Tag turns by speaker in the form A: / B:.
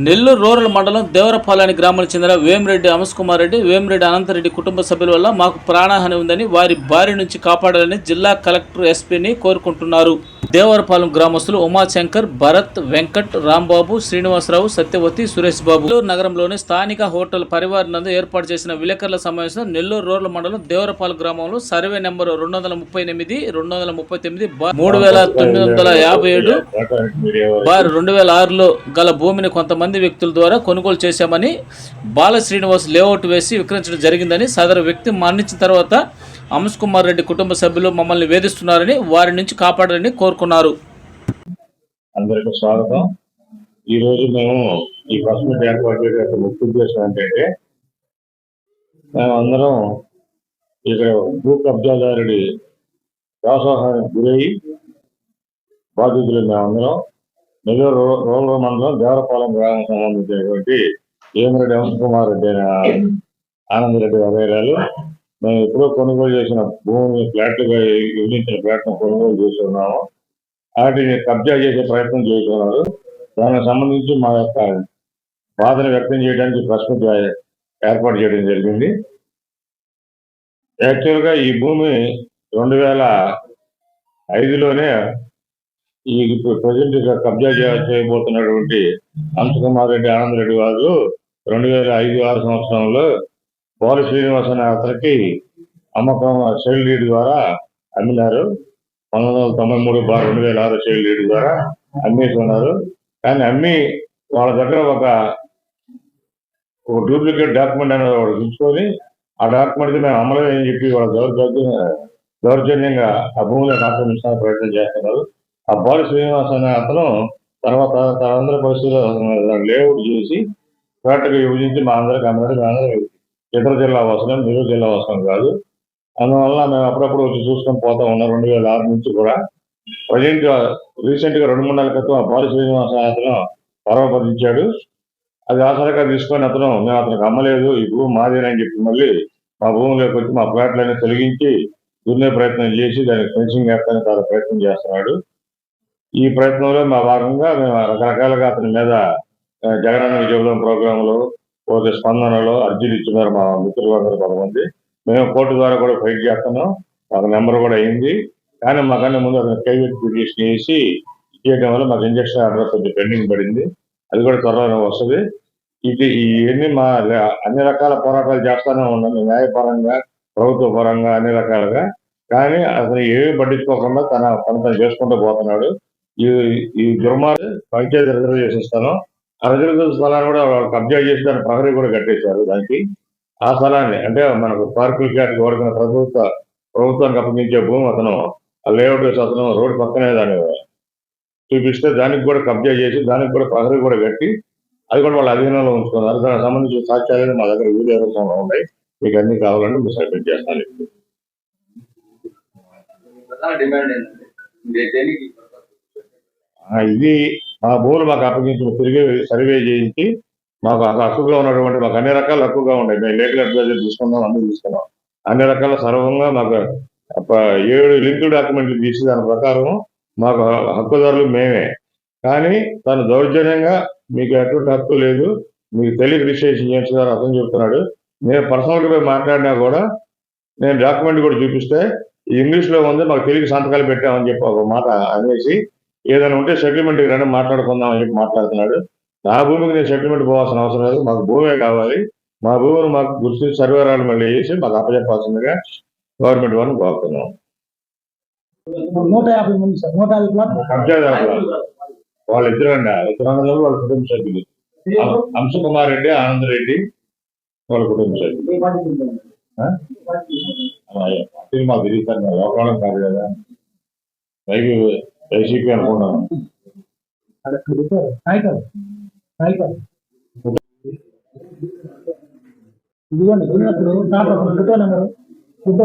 A: Nellore rural మండలం దేవరపాలని గ్రామానికి చెందిన వేమిరెడ్డి అమస్ కుమార్ రెడ్డి వేమిరెడ్డి అనంతరెడ్డి కుటుంబ సభ్యుల వల్ల మాకు ప్రాణహాని ఉందని వారి బారి నుంచి కాపాడాలని జిల్లా కలెక్టర్ ఎస్పీని కోరుకుంటున్నారు. దేవరపాలెం గ్రామస్తులు ఉమాశంకర్ భరత్ వెంకట్ రాంబాబు శ్రీనివాసరావు సత్యవతి సురేష్ బాబు నెల్లూరు నగరంలోని స్థానిక హోటల్ పరివార్ నందు ఏర్పాటు చేసిన విలేకరుల సమావేశం నెల్లూరు రూరల్ మండలం దేవరపాలెం గ్రామంలో సర్వే నెంబర్ రెండు వందల ముప్పై ఎనిమిది రెండు వందల ముప్పై తొమ్మిది మూడు వేల తొమ్మిది వందల యాభై ఏడు వారు రెండు వేల ఆరులో గల భూమిని కొంతమంది వ్యక్తుల ద్వారా కొనుగోలు చేశామని బాల శ్రీనివాస్ లేఅవుట్ వేసి విక్రయించడం జరిగిందని సదరు వ్యక్తి మరణించిన తర్వాత అంశ్ కుమార్ రెడ్డి కుటుంబ సభ్యులు మమ్మల్ని వేధిస్తున్నారని వారి నుంచి కాపాడాలని కోరుకున్నారు.
B: అందరికీ స్వాగతం. ఈ రోజు మేము ఈ ప్రెస్ ఏర్పాటు యొక్క ముఖ్య ఉద్దేశం ఏంటంటే మేము అందరం ఇక్కడ భూ కబ్జాదారుడి వ్యవసాయానికి గురయ్యి బాధితులు మేమందరం నెల్లూరు రూరల్ మండలం దేవరపాలెం గ్రామం సంబంధించినటువంటి ఏమిరెడ్డి కుమార్ రెడ్డి అయిన ఆనందరెడ్డి వగైరాలు మేము ఎప్పుడో కొనుగోలు చేసిన భూమిని ఫ్లాట్లుగా విధించిన ఫ్లాట్ను కొనుగోలు చేసి ఉన్నాము. వాటిని కబ్జా చేసే ప్రయత్నం చేస్తున్నారు. దానికి సంబంధించి మా యొక్క బాధను వ్యక్తం చేయడానికి ప్రశ్న ఏర్పాటు చేయడం జరిగింది. యాక్చువల్గా ఈ భూమి రెండు వేల ఐదులోనే ఈ ప్రజెంట్ కబ్జా చేయబోతున్నటువంటి అంశకుమార్ రెడ్డి ఆనంద్ రెడ్డి వారు రెండు వేల ఐదు ఆరు సంవత్సరంలో పోలి శ్రీనివాస్ అనే అతనికి అమ్మకం సెల్ లీడ్ ద్వారా అమ్మినారు. పంతొమ్మిది వందల తొంభై మూడు బార్ రెండు వేల ఆరు సెల్ లీడ్ ద్వారా అమ్మేసి ఉన్నారు కానీ అమ్మి వాళ్ళ దగ్గర ఒక ఒక డూప్లికేట్ డాక్యుమెంట్ అనేది వాడు చూసుకొని ఆ డాక్యుమెంట్ మేము అమలు అని చెప్పి వాళ్ళ దౌర్జన్య దౌర్జన్యంగా ఆ భూమిని ఆక్రమించడానికి ప్రయత్నం చేస్తున్నారు. ఆ బాలు శ్రీనివాస్ అనే అతను తర్వాత తనందరి పరిస్థితులు లేఅవుట్ చేసి కరెక్ట్గా విభజించి మా అందరికి అందరికి మా అందరికి ఇతర జిల్లా అవసరం నెల్లూరు జిల్లా అవసరం కాదు. అందువల్ల మేము అప్పుడప్పుడు వచ్చి చూసుకొని పోతా ఉన్నాం రెండు వేల ఆరు నుంచి కూడా. ప్రజెంట్ రీసెంట్గా రెండు మూడు నెలల క్రితం ఆ బాలు శ్రీనివాస అతను పరమపదించాడు. అది ఆసరగా తీసుకొని అతను మేము అతనికి అమ్మలేదు ఈ భూమి మాదేనని చెప్పి మళ్ళీ మా భూమిలోకి వచ్చి మా ప్లాట్లన్నీ తొలగించి దున్నే ప్రయత్నం చేసి దానికి ఫెన్సింగ్ వేస్తానికి చాలా ప్రయత్నం చేస్తున్నాడు. ఈ ప్రయత్నంలో మా భాగంగా మేము రకరకాలుగా అతని మీద జగనన్న విజయవాడ ప్రోగ్రాంలో పోతే స్పందనలో అర్జీలు ఇచ్చినారు మా మిత్రులు అందరూ కొంతమంది. మేము కోర్టు ద్వారా కూడా ఫైట్ చేస్తున్నాం. మాకు నెంబర్ కూడా అయింది. కానీ మాకన్నా ముందు అతను ప్రైవేట్ పిటిషన్ వేసి చేయడం వల్ల మాకు ఇంజక్షన్ ఆర్డర్ కొంచెం పెండింగ్ పడింది. అది కూడా త్వరలో వస్తుంది. ఇది ఇవన్నీ మా అన్ని రకాల పోరాటాలు చేస్తానే ఉన్నాం. న్యాయపరంగా ప్రభుత్వ పరంగా అన్ని రకాలుగా. కానీ అతను ఏమీ పట్టించుకోకుండా తన పని తను చేసుకుంటూ పోతున్నాడు. ఈ ఈ దుర్మార్గ పంచాయతీ రిజర్వేషన్ స్థలం ఆ రిజర్వేషన్ స్థలాన్ని కూడా కబ్జా చేసి దాని ప్రహరీ కూడా కట్టేశారు దానికి. ఆ స్థలాన్ని అంటే మనకు పార్కుల క్యాట్కి వరకు ప్రభుత్వ ప్రభుత్వానికి అప్పగించే భూమి అతను ఆ లేఅవుట్ వేసి అతను రోడ్డు పక్కనే దాన్ని చూపిస్తే దానికి కూడా కబ్జా చేసి దానికి కూడా ప్రహరీ కూడా కట్టి అది కూడా వాళ్ళ అధీనంలో ఉంచుకున్నారు. దానికి సంబంధించిన సాక్ష్యాలు మా దగ్గర వీడియో రూపంలో ఉన్నాయి. మీకు అన్ని కావాలంటే మీరు సబ్మిట్ చేస్తాను.
C: డిమాండ్ ఏంటంటే ఇది
B: మా భూములు మాకు అప్పగించిన తిరిగి సర్వే చేయించి మాకు హక్కుగా ఉన్నటువంటి మాకు అన్ని రకాల హక్కుగా ఉన్నాయి. మేము లీగల్ అడ్వైజర్ తీసుకున్నాం అన్ని తీసుకున్నాం. అన్ని రకాల సర్వంగా మాకు ఏడు లింక్ డాక్యుమెంట్లు తీసి దాని ప్రకారం మాకు హక్కుదారులు మేమే. కానీ తను దౌర్జన్యంగా మీకు ఎటువంటి హక్కు లేదు మీకు తెలియక రిజిస్ట్రేషన్ చేస్తున్నారు అతను చెప్తున్నాడు. నేను పర్సనల్గా పోయి మాట్లాడినా కూడా నేను డాక్యుమెంట్ కూడా చూపిస్తే ఇంగ్లీష్లో ఉంది మాకు తెలుగు సంతకాలు పెట్టామని చెప్పి ఒక మాట అనేసి ఏదైనా ఉంటే సెటిల్మెంట్ రండి మాట్లాడుకుందాం అని చెప్పి మాట్లాడుతున్నాడు. నా భూమికి నేను సెటిల్మెంట్ పోవాల్సిన అవసరం లేదు మాకు భూమే కావాలి. మా భూమిని మాకు గుర్తించి సర్వేరాలు మళ్ళీ వేసి మాకు అప్పచెప్పాల్సిందిగా గవర్నమెంట్ వారిని కోరుతున్నాం.
D: నూట యాభై మంది సార్ నూట యాభై ప్లాట్లు.
B: కబ్జాదారులు వాళ్ళిద్దరు అండి ఇద్దరు అన్నదమ్ములు వాళ్ళ కుటుంబ సభ్యులు. అంశకుమార్ రెడ్డి ఆనంద్ రెడ్డి వాళ్ళ కుటుంబ సభ్యులు. మాకు మా లోపల కాదు కదా. పైకి వైసీపీ అనుకున్నాను
D: ఇదిగోండి చిన్నప్పుడు తాత ఫోటో నెంబరు ఫోటో